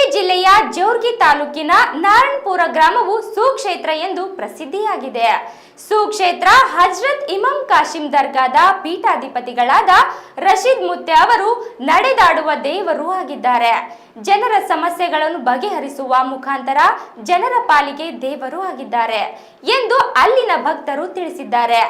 ಕಲಬುರಗಿ ಜಿಲ್ಲೆಯ ಜೋರ್ಗಿ ತಾಲೂಕಿನ ನಾರಾಯಣಪುರ ಗ್ರಾಮವು ಸುಕ್ಷೇತ್ರ ಎಂದು ಪ್ರಸಿದ್ಧಿಯಾಗಿದೆ. ಸುಕ್ಷೇತ್ರ ಹಜ್ರತ್ ಇಮಾಂ ಕಾಶಿಂ ದರ್ಗಾದ ಪೀಠಾಧಿಪತಿಗಳಾದ ರಶೀದ್ ಮುತ್ತೆ ಅವರು ನಡೆದಾಡುವ ದೇವರು ಆಗಿದ್ದಾರೆ. ಜನರ ಸಮಸ್ಯೆಗಳನ್ನು ಬಗೆಹರಿಸುವ ಮುಖಾಂತರ ಜನರ ಪಾಲಿಗೆ ದೇವರು ಆಗಿದ್ದಾರೆ ಎಂದು ಅಲ್ಲಿನ ಭಕ್ತರು ತಿಳಿಸಿದ್ದಾರೆ.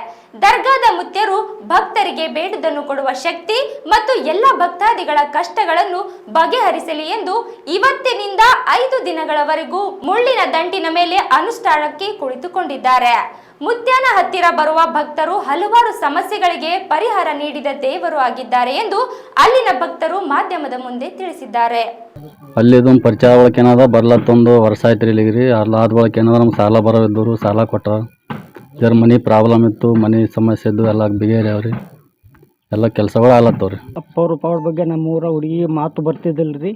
ದರ್ಗಾದ ಮುತ್ಯರು ಭಕ್ತರಿಗೆ ಬೇಡದನ್ನು ಕೊಡುವ ಶಕ್ತಿ ಮತ್ತು ಎಲ್ಲ ಭಕ್ತಾದಿಗಳ ಕಷ್ಟಗಳನ್ನು ಬಗೆಹರಿಸಲಿ ಎಂದು ಇವತ್ತಿನಿಂದ ಐದು ದಿನಗಳವರೆಗೂ ಮುಳ್ಳಿನ ದಂಟಿನ ಮೇಲೆ ಅನುಷ್ಠಾನಕ್ಕೆ ಕುಳಿತುಕೊಂಡಿದ್ದಾರೆ. ಮುತ್ಯಾನ ಹತ್ತಿರ ಬರುವ ಭಕ್ತರು ಹಲವಾರು ಸಮಸ್ಯೆಗಳಿಗೆ ಪರಿಹಾರ ನೀಡಿದ ದೇವರು ಆಗಿದ್ದಾರೆ ಎಂದು ಅಲ್ಲಿನ ಭಕ್ತರು ಮಾಧ್ಯಮದ ಮುಂದೆ ತಿಳಿಸಿದ್ದಾರೆ. ಅಲ್ಲಿದೊಂದು ಪರಿಚಯ ಒಳಗೆ ಏನದ ಬರ್ಲತ್ತೊಂದು ವರ್ಷ ಆಯ್ತು ರೀ ಇಲ್ಲಿಗೆ ರೀ ಅಲ್ಲ ಆದ ಒಳಗೆ ಏನದ ನಮ್ಗೆ ಸಾಲ ಬರೋ ಇದ್ದವರು ಸಾಲ ಕೊಟ್ಟರು ಜರ ಮನೆ ಪ್ರಾಬ್ಲಮ್ ಇತ್ತು ಮನೆ ಸಮಸ್ಯೆ ಇದ್ದು ಎಲ್ಲ ಬಿಗೇರ್ಯಾವ ರೀ ಎಲ್ಲ ಕೆಲಸಗಳು ಆಲತ್ತವ್ರಿ. ಅಪ್ಪ ಪೌಡ ಬಗ್ಗೆ ನಮ್ಮ ಊರ ಹುಡುಗಿ ಮಾತು ಬರ್ತಿದ್ದಿಲ್ಲ ರೀ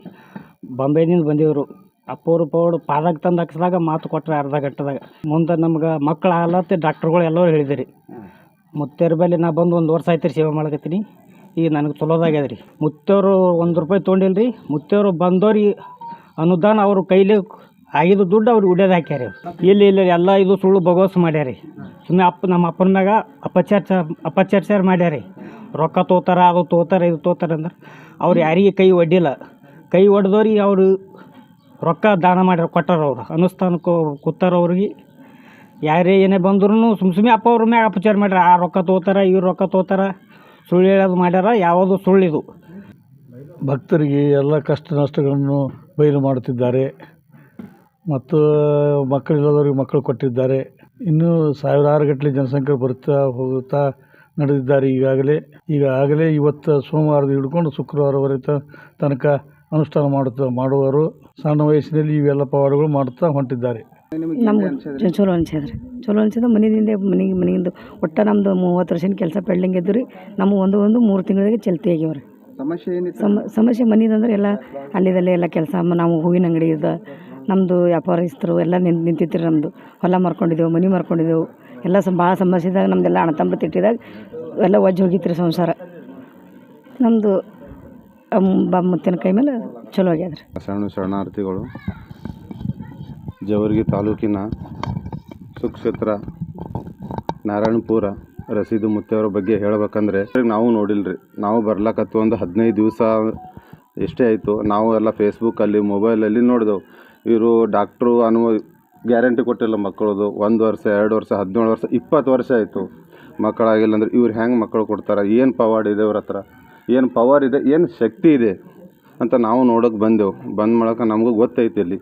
ಬಾಂಬೆನಿಂದ ಬಂದಿವರು. ಅಪ್ಪವ್ರ ಪೌಡ್ ಪಾದಾಗ ತಂದು ಹಾಕ್ಸಿದಾಗ ಮಾತು ಕೊಟ್ರೆ ಅರ್ಧ ಗಂಟೆದಾಗ. ಮುಂದೆ ನಮ್ಗೆ ಮಕ್ಕಳು ಆಗಲತ್ತೆ ಡಾಕ್ಟ್ರುಗಳು ಎಲ್ಲರೂ ಹೇಳಿದಿರಿ. ಮುತ್ತೇರ ಬಲ್ಲಿ ನಾ ಬಂದು ಒಂದು ವರ್ಷ ಆಯ್ತು ರೀ ಸೇವೆ ಮಾಡಕತ್ತೀನಿ ಈಗ ನನಗೆ ಚಲೋದಾಗ್ಯದ ರೀ. ಮುತ್ತೇವರು ಒಂದು ರೂಪಾಯಿ ತೊಗೊಂಡಿಲ್ಲ ರೀ. ಮುತ್ತೇವರು ಬಂದವ್ರಿಗೆ ಅನುದಾನ ಅವರು ಕೈಲಿ ಆಗಿದ ದುಡ್ಡು ಅವ್ರಿಗೆ ಉಡ್ಯೋದು ಹಾಕ್ಯಾರ ಇಲ್ಲಿ ಇಲ್ಲ ಎಲ್ಲ ಇದು ಸುಳ್ಳು ಬಗೋಸ್ ಮಾಡ್ಯಾರಿ ಸುಮ್ಮನೆ ಅಪ್ಪ ನಮ್ಮ ಅಪ್ಪನ ಮ್ಯಾಗ ಅಪಚರ್ಚ ಅಪಚರ್ಚಾರ ಮಾಡ್ಯಾರಿ ರೊಕ್ಕ ತೋತಾರ, ಅದು ತೋತಾರ, ಇದು ತೋತಾರ ಅಂದ್ರೆ ಅವ್ರು ಯಾರಿಗೆ ಕೈ ಒಡ್ಡಿಲ್ಲ. ಕೈ ಒಡ್ದವ್ರಿಗೆ ಅವರು ರೊಕ್ಕ ದಾನ ಮಾಡ್ಯಾರ, ಕೊಟ್ಟಾರ ಅವ್ರು. ಅನುಷ್ಠಾನಕ್ಕೆ ಕೂತಾರ ಅವ್ರಿಗೆ. ಯಾರೇ ಏನೇ ಬಂದ್ರೂ ಸುಮ್ ಸುಮ್ಮನೆ ಅಪ್ಪ ಅವ್ರ ಮ್ಯಾಗ ಅಪಚಾರ ಮಾಡ್ಯಾರ. ಆ ರೊಕ್ಕ ತೋತಾರ ಇವ್ರು ರೊಕ್ಕ ತೋತಾರ, ಸುಳ್ಳು ಹೇಳೋದು ಮಾಡ್ಯಾರ, ಯಾವುದು ಸುಳ್ಳಿದು ಭಕ್ತರಿಗೆ ಎಲ್ಲ ಕಷ್ಟ ನಷ್ಟಗಳನ್ನು ಬಯಲು ಮಾಡುತ್ತಿದ್ದಾರೆ. ಮತ್ತು ಮಕ್ಕಳಿಲ್ಲದವ್ರಿಗೆ ಮಕ್ಕಳು ಕೊಟ್ಟಿದ್ದಾರೆ. ಇನ್ನೂ ಸಾವಿರಾರು ಗಟ್ಟಲೆ ಜನಸಂಖ್ಯೆ ಬರುತ್ತಾ ಹೋಗುತ್ತಾ ನಡೆದಿದ್ದಾರೆ ಈಗಾಗಲೇ. ಈಗಾಗಲೇ ಇವತ್ತು ಸೋಮವಾರದ ಹಿಡ್ಕೊಂಡು ಶುಕ್ರವಾರವರೆಗೆ ತನಕ ಅನುಷ್ಠಾನ ಮಾಡುತ್ತಾ, ಮಾಡುವರು. ಸಣ್ಣ ವಯಸ್ಸಿನಲ್ಲಿ ಇವೆಲ್ಲ ಪವಾಡಗಳು ಮಾಡ್ತಾ ಹೊಂಟಿದ್ದಾರೆ. ನಮ್ಗೆ ಚ- ಚಲೋ ಅನ್ಸ್ಯದ ರೀ ಚಲೋ ಅನ್ಸಿದ ಮನೆಯಿಂದ ಮನೆಗೆ ಮನೆಯಿಂದ ಒಟ್ಟು ನಮ್ದು ಮೂವತ್ತು ವರ್ಷದ ಕೆಲಸ ಪೆಂಡಿಂಗ್ ಇದ್ದು ರೀ ನಮ್ಮ ಒಂದು ಒಂದು ಮೂರು ತಿಂಗಳಿಗೆ ಚಲ್ತಿ ಆಗ್ಯಾವ ರೀ ಸಮ ಸಮಸ್ಯೆ ಮನೆದಂದ್ರೆ ಎಲ್ಲ ಅಲ್ಲಿದಲ್ಲೇ ಎಲ್ಲ ಕೆಲಸ ನಾವು ಹೂವಿನ ಅಂಗಡಿ ಇದ್ದ ನಮ್ಮದು ವ್ಯಾಪಾರಸ್ಥರು ಎಲ್ಲ ನಿಂತು ನಿಂತಿತ್ತು ರೀ ನಮ್ಮದು ಹೊಲ ಮಾರ್ಕೊಂಡಿದ್ದೆವು ಮನೆ ಮಾರ್ಕೊಂಡಿದ್ದೆವು. ಎಲ್ಲ ಸಮ ಭಾಳ ಸಮಸ್ಯೆ ಇದ್ದಾಗ ನಮ್ಮದೆಲ್ಲ ಅಣತಂಬ ತಮ್ಮ ತಿಟ್ಟಿದಾಗ ಎಲ್ಲ ಒಜ್ಜೆ ಹೋಗಿತ್ತು ರೀ ಸಂಸಾರ. ನಮ್ಮದು ಮುತ್ತಿನ ಕೈ ಮೇಲೆ ಚಲೋ ಆಗ್ಯದ ರೀ ಶರಣ ಶರಣಾರ್ಥಿಗಳು, ಜವರ್ಗಿ ತಾಲೂಕಿನ ಸುಕ್ಷೇತ್ರ ನಾರಾಯಣಪುರ ರಸೀದು ಮುತ್ತೆಯವರ ಬಗ್ಗೆ ಹೇಳ್ಬೇಕಂದ್ರೆ ನಾವು ನೋಡಿಲ್ರಿ. ನಾವು ಬರ್ಲಾಕತ್ತು ಒಂದು ಹದಿನೈದು ದಿವಸ ಎಷ್ಟೇ ಆಯಿತು, ನಾವು ಎಲ್ಲ ಫೇಸ್ಬುಕ್ಕಲ್ಲಿ ಮೊಬೈಲಲ್ಲಿ ನೋಡಿದೆವು. ಇವರು ಡಾಕ್ಟ್ರು ಅನ್ನುವ ಗ್ಯಾರಂಟಿ ಕೊಟ್ಟಿಲ್ಲ ಮಕ್ಕಳದು. ಒಂದು ವರ್ಷ, ಎರಡು ವರ್ಷ, ಹದಿನೇಳು ವರ್ಷ, ಇಪ್ಪತ್ತು ವರ್ಷ ಆಯಿತು. ಮಕ್ಕಳಾಗಿಲ್ಲ ಅಂದ್ರೆ ಇವ್ರು ಹೆಂಗೆ ಮಕ್ಕಳು ಕೊಡ್ತಾರೆ? ಏನು ಪವಾಡ್ ಇದೆ ಇವ್ರ ಹತ್ರ? ಏನು ಪವರ್ ಇದೆ, ಏನು ಶಕ್ತಿ ಇದೆ ಅಂತ ನಾವು ನೋಡೋಕೆ ಬಂದೆವು. ಬಂದ ಮಾಡೋಕೆ ನಮಗೂ ಗೊತ್ತೈತಿ ಇಲ್ಲಿ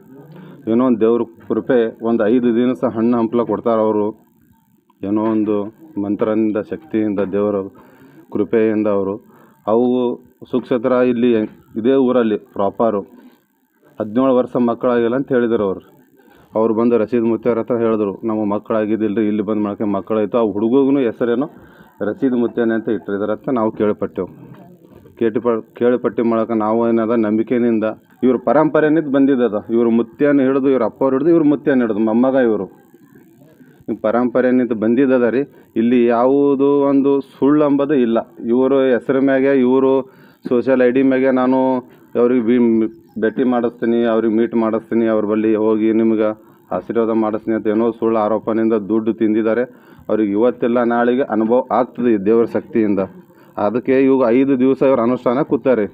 ಏನೋ ಒಂದು ದೇವ್ರ ಕೃಪೆ, ಒಂದು ಐದು ದಿನ ಸಹ ಹಣ್ಣು ಹಂಪಲ ಕೊಡ್ತಾರೆ ಅವರು. ಏನೋ ಒಂದು ಮಂತ್ರದಿಂದ, ಶಕ್ತಿಯಿಂದ, ದೇವರ ಕೃಪೆಯಿಂದ ಅವರು. ಅವು ಸುಕ್ಷತ್ರ ಇಲ್ಲಿ ಇದೇ ಊರಲ್ಲಿ, ಪ್ರಾಪರು. ಹದಿನೇಳು ವರ್ಷ ಮಕ್ಕಳಾಗಿಲ್ಲ ಅಂತ ಹೇಳಿದರು ಅವರು. ಅವ್ರು ಬಂದು ರಸೀದ್ ಮುತ್ಯಾರ ಹತ್ರ ಹೇಳಿದ್ರು, ನಮ್ಮ ಮಕ್ಕಳಾಗಿದ್ದಿಲ್ಲ ಇಲ್ಲಿ ಬಂದು ಮಾಡೋಕ್ಕೆ ಮಕ್ಕಳಾಯಿತು. ಆ ಹುಡುಗಗೂ ಹೆಸರೇನೋ ರಸೀದ್ ಮುತ್ಯಾನೆ ಅಂತ ಇಟ್ಟಿದ್ದಾರೆ ಅಂತ ನಾವು ಕೇಳಿಪಟ್ಟೆವು. ಕೇಟಿ ಪ ಕೇಳಿಪಟ್ಟಿ ಮಾಡೋಕೆ ನಾವು ಏನದ ನಂಬಿಕೆಯಿಂದ ಇವ್ರ ಪರಂಪರೆನಿಂದ ಬಂದಿದ್ದದ. ಇವ್ರ ಮುತ್ಯಾನ ಹಿಡಿದು, ಇವ್ರ ಅಪ್ಪವ್ರು ಹಿಡಿದು ಇವ್ರ ಮುತ್ಯಾನ ಹಿಡಿದು, ಮೊಮ್ಮಗ ಇವರು. ಪರಂಪರೆನಿಂದ ಬಂದಿದ್ದದ ರೀ. ಇಲ್ಲಿ ಯಾವುದು ಒಂದು ಸುಳ್ಳು ಅಂಬದು ಇಲ್ಲ. ಇವರು ಹೆಸರು ಮ್ಯಾಗೆ, ಇವರು ಸೋಷಿಯಲ್ ಐ ಡಿ ಮ್ಯಾಗೆ ನಾನು ಅವ್ರಿಗೆ ಬಿ, ಭೇಟಿ ಮಾಡಿಸ್ತೀನಿ, ಅವ್ರಿಗೆ ಮೀಟ್ ಮಾಡಿಸ್ತೀನಿ, ಅವ್ರ ಬಳಿ ಹೋಗಿ ನಿಮ್ಗೆ ಆಶೀರ್ವಾದ ಮಾಡಿಸ್ತೀನಿ ಅಂತ ಏನೋ ಸುಳ್ಳು ಆರೋಪದಿಂದ ದುಡ್ಡು ತಿಂದಿದ್ದಾರೆ. ಅವ್ರಿಗೆ ಇವತ್ತೆಲ್ಲ ನಾಳೆಗೆ ಅನುಭವ ಆಗ್ತದೆ ದೇವರ ಶಕ್ತಿಯಿಂದ. ಅದಕ್ಕೆ ಇವಾಗ ಐದು ದಿವಸ ಇವ್ರು ಅನುಷ್ಠಾನ ಕೂತಾರೆ.